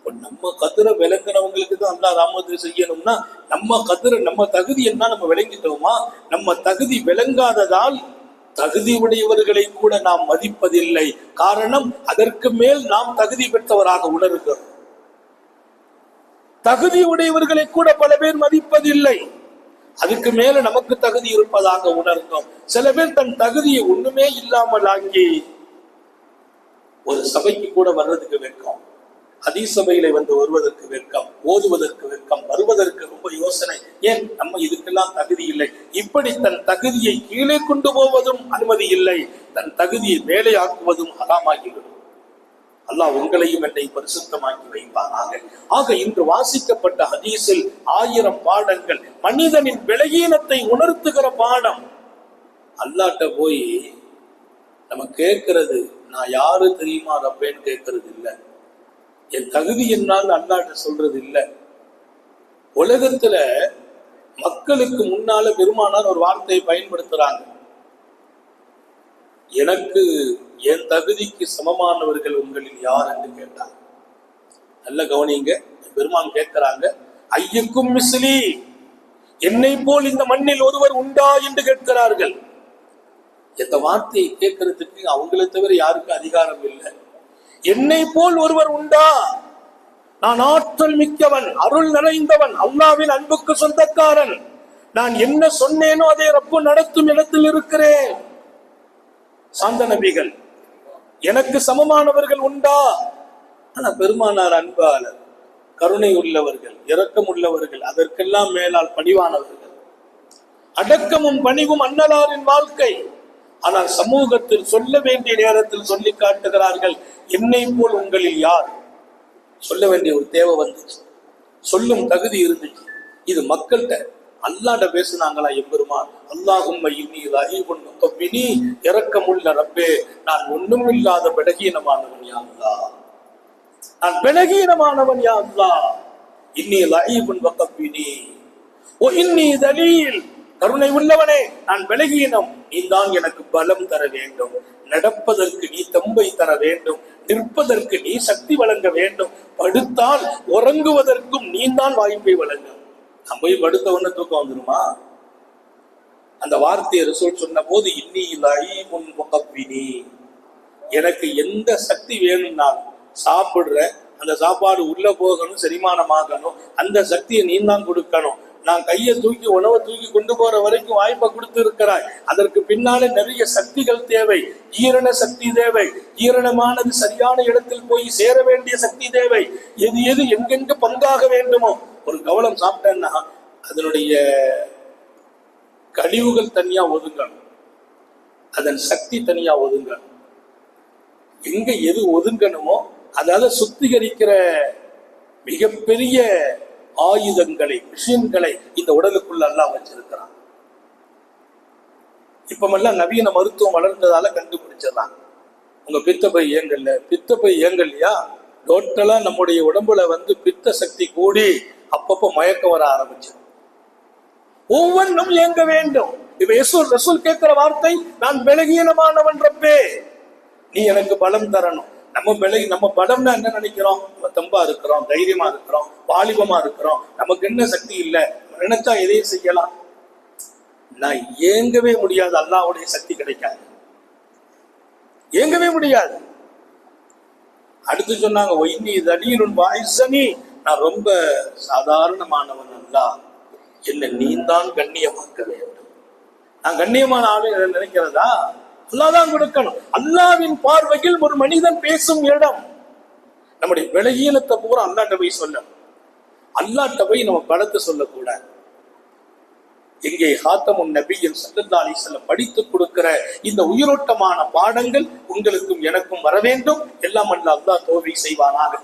அப்போ நம்ம கதிரை விளங்கினவங்களுக்கு தான் அல்லா ராமது செய்யணும்னா நம்ம கதிரை நம்ம தகுதி என்ன நம்ம விளங்கிட்டோமா? நம்ம தகுதி விளங்காததால் தகுதி உடையவர்களை கூட நாம் மதிப்பதில்லை. காரணம் அதற்கு மேல் நாம் தகுதி பெற்றவராக உணர்கிறோம். தகுதி உடையவர்களை கூட பல பேர் மதிப்பதில்லை. அதுக்கு மேல நமக்கு தகுதி இருப்பதாக உணர்ந்தோம். சில பேர் தன் தகுதியை ஒண்ணுமே இல்லாமல் ஆங்கி ஒரு சபைக்கு கூட வர்றதுக்கு வைக்கும் அதிசபையில வந்து வருவதற்கு வெட்கம் ஓதுவதற்கு வெட்கம் வருவதற்கு ரொம்ப யோசனை. ஏன்? நம்ம இதுக்கெல்லாம் தகுதி இல்லை. இப்படி தன் தகுதியை கீழே கொண்டு போவதும் அனுமதி இல்லை. தன் தகுதியை மேலே ஆக்குவதும் அல்லாஹ் உங்களையும் என்னை பரிசுத்தமாக்கி வைப்பானாக. ஆக இன்று வாசிக்கப்பட்ட ஹதீஸில் ஆயிரம் பாடங்கள் மனிதனின் விலகீனத்தை உணர்த்துகிற பாடம். அல்லாட்ட போய் நம்ம கேட்கறது நான் யாரு தெரியுமா ரப்பேன்னு கேட்கறது இல்லை என் தகுதி என்னால் அல்லாட்ட சொல்றது இல்லை உலகத்துல மக்களுக்கு முன்னால பெருமானார் ஒரு வார்த்தையை பயன்படுத்துறாங்க. எனக்கு என் தகுதிக்கு சமமானவர்கள் உங்களில் யார் என்று கேட்டாங்க நல்ல கவனிங்க பெருமான் கேட்கிறாங்க ஐயக்கும் மிஸ்லி என்னை போல் இந்த மண்ணில் ஒருவர் உண்டா என்று கேட்கிறார்கள். இந்த வார்த்தையை கேட்கறதுக்கு அவங்களை தவிர யாருக்கும் அதிகாரம் இல்லை. என்னை போல் ஒருவர் உண்டா? நான் ஆற்றல் மிக்கவன் அருள் நிறைந்தவன் அல்லாவின் அன்புக்கு சொந்தக்காரன். நான் என்ன சொன்னேனோ அதை ரப்பு நடத்தும் இடத்தில் இருக்கிறேன். சாந்த நபிகள் எனக்கு சமமானவர்கள் உண்டா? ஆனா பெருமானார் அன்பாளர் கருணை உள்ளவர்கள் இரக்கம் உள்ளவர்கள் அதற்கெல்லாம் மேலால் பணிவானவர்கள். அடக்கமும் பணிவும் அன்னலாரின் வாழ்க்கை. ஆனால் சமூகத்தில் சொல்ல வேண்டிய நேரத்தில் சொல்லி காட்டுகிறார்கள் என்னை போல் உங்களில் யார்? சொல்ல வேண்டிய ஒரு தேவை வந்துச்சு. சொல்லும் தகுதி இருந்துச்சு. இது மக்கள்கிட்ட அல்லாண்ட பேசுனாங்களா எம்பெருமா அல்லாஹும் இன்னி ரஹீபுன் முகப்பினி இரக்கமுள்ள ரப்பே நான் ஒண்ணும் இல்லாத பிடகீனமானவன் யாருதா நான் பலகீனமானவன் யாருதா இன்னி ரஹீபுன் வக்கப்பினி ஓ இன்னி தலீல் கருணை உள்ளவனே நான் பலகீனம் நீதான் எனக்கு பலம் தர வேண்டும். நடப்பதற்கு நீ தம்பை தர வேண்டும். நிற்பதற்கு நீ சக்தி வழங்க வேண்டும். படுத்தால் உறங்குவதற்கும் நீதான் வாய்ப்பை வழங்க நான் போய் படுத்த உடனே தூக்கம் வந்துருமா? அந்த வார்த்தையை ரிசோல் சொன்ன போது இன்னி முன் முகப்பினி. எனக்கு எந்த சக்தி வேணும்னாலும் சாப்பிடுற அந்த சாப்பாடு உள்ள போகணும் செரிமானமாகணும் அந்த சக்தியை நீ தான் கொடுக்கணும். நான் கையை தூக்கி உணவை தூக்கி கொண்டு போற வரைக்கும் வாய்ப்பை கொடுத்து இருக்கிறாய் அதற்கு பின்னாலே நிறைய சக்திகள் தேவை. ஈரண சக்தி தேவை. ஈரணமானது சரியான இடத்தில் போய் சேர வேண்டிய சக்தி தேவை. எது எது எங்கெங்க பங்காக வேண்டுமோ. ஒரு கவலம் சாப்பிட்டேன்னா அதனுடைய கழிவுகள் தனியா ஒதுங்கணும். அதன் சக்தி தனியா ஒதுங்கணும். எங்க எது ஒதுங்கணுமோ அதாவது சுத்திகரிக்கிற மிகப்பெரிய ஆயுதங்களை மிஷின்களை இந்த உடலுக்குள்ள எல்லாம் வச்சிருக்கிறான். இப்பமெல்லாம் நவீன மருத்துவம் வளர்ந்ததால கண்டுபிடிச்சிடலாம் உங்க பித்தப்பை இயங்கல பித்தப்பை இயங்கலையா டோட்டலா நம்முடைய உடம்புல வந்து பித்த சக்தி கூடி அப்பப்போ மயக்கம் வர ஆரம்பிச்சு ஒவ்வொன்றும் இயங்க வேண்டும். இப்ப ரசூல் ரசூல் கேட்கிற வார்த்தை நான் பலகீனமானவன் ரப்பே. நீ எனக்கு பலம் தரணும். நம்ம விலை நம்ம பலம்னா என்ன நினைக்கிறோம்? நம்ம தம்பா இருக்கிறோம் தைரியமா இருக்கிறோம் வாலிபமா இருக்கிறோம். நமக்கு என்ன சக்தி இல்லை? நினைச்சா எதையும் செய்யலாம். நான் ஏங்கவே முடியாது. அல்லாவுடைய சக்தி கிடைக்காது. ஏங்கவே முடியாது. அடுத்து சொன்னாங்க ஒய்னி தடீருன் வாய்சனி நான் ரொம்ப சாதாரணமானவன் அல்லா. என்ன நீ தான் கண்ணியமாக்க வேண்டும். நான் கண்ணியமான ஆளு நினைக்கிறதா? அல்லாதான் கொடுக்கணும். அல்லாவின் பார்வையில் ஒரு மனிதன் பேசும் இடம். நம்முடைய விலகீனத்தை பூரா அல்லாட்ட போய் சொல்ல அல்லாட்ட போய் நம்ம படத்தை சொல்லக்கூடாது. எங்கே ஹாத்தமுன் நபியின் சல்லல்லா செல்லம் படித்து கொடுக்கிற இந்த உயிரோட்டமான பாடங்கள் உங்களுக்கும் எனக்கும் வர வேண்டும். எல்லாம் அல்ல அல்லா தோல்வி செய்வானாக.